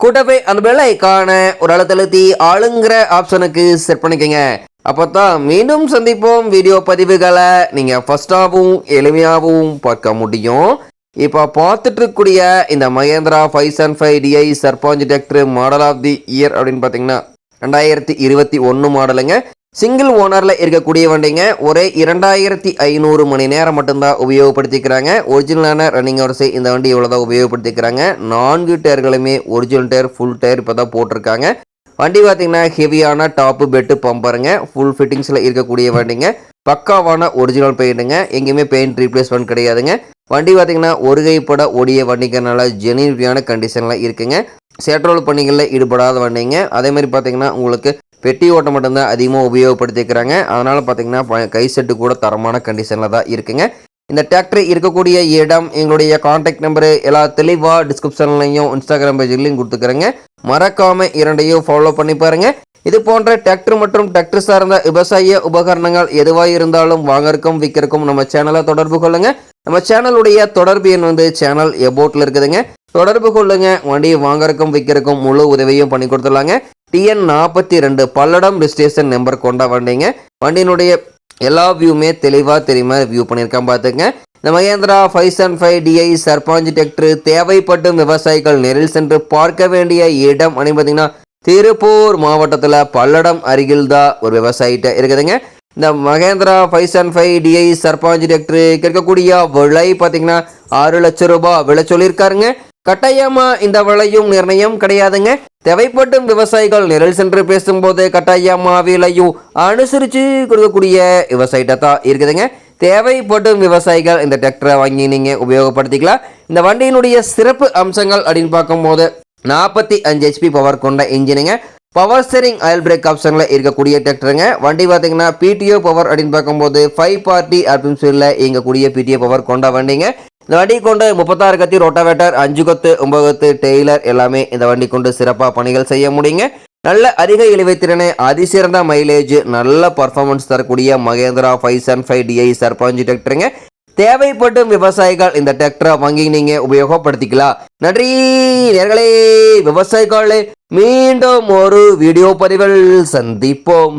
கூட்டப்பே அந்த பெல் ஐக்கான ஒரு அழுத்தழுத்தி ஆளுங்கிற ஆப்ஷனுக்கு செட் பண்ணிக்கோங்க. அப்போ தான் மீண்டும் சந்திப்போம். வீடியோ பதிவுகளை நீங்கள் ஃபஸ்ட்டாகவும் எளிமையாகவும் பார்க்க முடியும். இப்போ பார்த்துட்டு இருக்கக்கூடிய இந்த Mahindra five seven five DI Sarpanch tractor model of the year அப்படின்னு பார்த்தீங்கன்னா ரெண்டாயிரத்தி இருபத்தி ஒன்று மாடலுங்க சிங்கிள் ஓனரில் இருக்கக்கூடிய வண்டிங்க ஒரே இரண்டாயிரத்தி ஐநூறு மணி நேரம் மட்டும்தான் உபயோகப்படுத்திக்கிறாங்க. ஒரிஜினலான ரன்னிங் ஹவர்ஸை இந்த வண்டி இவ்வளோ தான் உபயோகப்படுத்திக்கிறாங்க. நான்கு டயர்களுமே ஒரிஜினல் டயர் ஃபுல் டயர் இப்போ தான் போட்டிருக்காங்க. வண்டி பார்த்தீங்கன்னா ஹெவியான டாப்பு பெட்டு பம்பருங்க ஃபுல் ஃபிட்டிங்ஸில் இருக்கக்கூடிய வண்டிங்க. பக்காவான ஒரிஜினல் பெயிண்ட்டுங்க எங்கேயுமே பெயிண்ட் ரீப்ளேஸ்மெண்ட் கிடையாதுங்க. வண்டி பார்த்தீங்கன்னா ஒரு கைப்பட ஓடிய வண்டிக்கிறனால ஜெனிவியான கண்டிஷனில் இருக்குங்க. சேட்ரோல் பணிகளில் ஈடுபடாத வண்டிங்க. அதேமாதிரி பார்த்திங்கன்னா பார்த்தீங்கன்னா உங்களுக்கு பெட்டி ஓட்டம் மட்டும்தான் அதிகமாக உபயோகப்படுத்திக்கிறாங்க. அதனால் பார்த்தீங்கன்னா ப- கை செட்டு கூட தரமான கண்டிஷனில் தான் இருக்குங்க. இந்த டிராக்டர் இருக்கக்கூடிய இடம் எங்களுடைய காண்டாக்ட் நம்பரு எல்லா தெளிவாக டிஸ்கிரிப்ஷன்லையும் இன்ஸ்டாகிராம் பேஜ்லையும் கொடுத்துக்கிறேங்க. மறக்காமல் இரண்டையும் ஃபாலோ பண்ணி பாருங்கள் இது போன்ற டிராக்டர் மற்றும் டிராக்டர் சார்ந்த விவசாய உபகரணங்கள் எதுவாக இருந்தாலும் வாங்கறக்கும் விற்கிறக்கும் நம்ம சேனலை தொடர்பு கொள்ளுங்கள் நம்ம சேனலுடைய தொடர்பு எண் வந்து சேனல் எபோட்டில் இருக்குதுங்க. தொடர்பு கொள்ளுங்க. வண்டியை வாங்கறக்கும் விற்கிறக்கும் முழு உதவியும் பண்ணி கொடுத்துடலாங்க. டிஎன் நாற்பத்தி ரெண்டு பல்லடம் ரிஜிஸ்ட்ரேஷன் நம்பர் கொண்ட வண்டிங்க. வண்டியினுடைய எல்லா வியூமே தெளிவாக தெரியுமா? வியூ பண்ணியிருக்கேன் பார்த்துங்க இந்த Mahindra five and five DI Sarpanch tractor தேவைப்படும் விவசாயிகள் நேரில் சென்று பார்க்க வேண்டிய இடம் அப்படின்னு பார்த்தீங்கன்னா திருப்பூர் மாவட்டத்தில் பல்லடம் அருகில் தான் ஒரு விவசாயிட்ட இருக்குதுங்க. இந்த Mahindra five and five DI Sarpanch tractor கேட்கக்கூடிய விலை பார்த்தீங்கன்னா ஆறு லட்சம் ரூபாய் விலை சொல்லியிருக்காருங்க. கட்டாயமா இந்த விலையும் நிர்ணயம் கிடையாதுங்க. தேவைப்படும் விவசாயிகள் நிரல் சென்று பேசும்போது கட்டாயமா விலையும் அனுசரித்து கொடுக்கக்கூடிய விவசாயிட்ட தான் இருக்குதுங்க. தேவைப்படும் விவசாயிகள் இந்த டிராக்டரை வாங்கி நீங்கள் உபயோகப்படுத்திக்கலாம். இந்த வண்டியினுடைய சிறப்பு அம்சங்கள் அப்படின்னு பார்க்கும்போது நாற்பத்தி அஞ்சு ஹெச்பி பவர் கொண்ட இன்ஜினுங்க. பவர் ஸ்டேரிங் ஆயில் பிரேக் ஆப்ஷனில் இருக்கக்கூடிய டிராக்டருங்க. வண்டி பார்த்தீங்கன்னா பிடிஓ பவர் அப்படின்னு பார்க்கும்போது ஃபைவ் பார்ட்டி அட்மின்ஸ்ஃபீல்டில் இயங்கக்கூடிய பிடிஓ பவர் கொண்ட வண்டிங்க. இந்த வண்டி கொண்டு முப்பத்தாறு கத்தி ரோட்டாவேட்டர் அஞ்சு கொத்து ஒன்பது கொத்து டெய்லர் எல்லாமே இந்த வண்டி கொண்டு சிறப்பாக பணிகள் செய்ய முடியுங்க. நல்ல அதிக இழுவைத்திறனை அதிசிறந்த மைலேஜ் நல்ல பர்ஃபார்மன்ஸ் தரக்கூடிய Mahindra five seven five DI Sarpanch டிராக்டருங்க. தேவைப்படும் விவசாயிகள் இந்த டிராக்டரை வாங்கி நீங்க உபயோகப்படுத்திக்கலாம். நன்றி நேர்களே விவசாயிகளே மீண்டும் ஒரு வீடியோ பதிவில் சந்திப்போம்.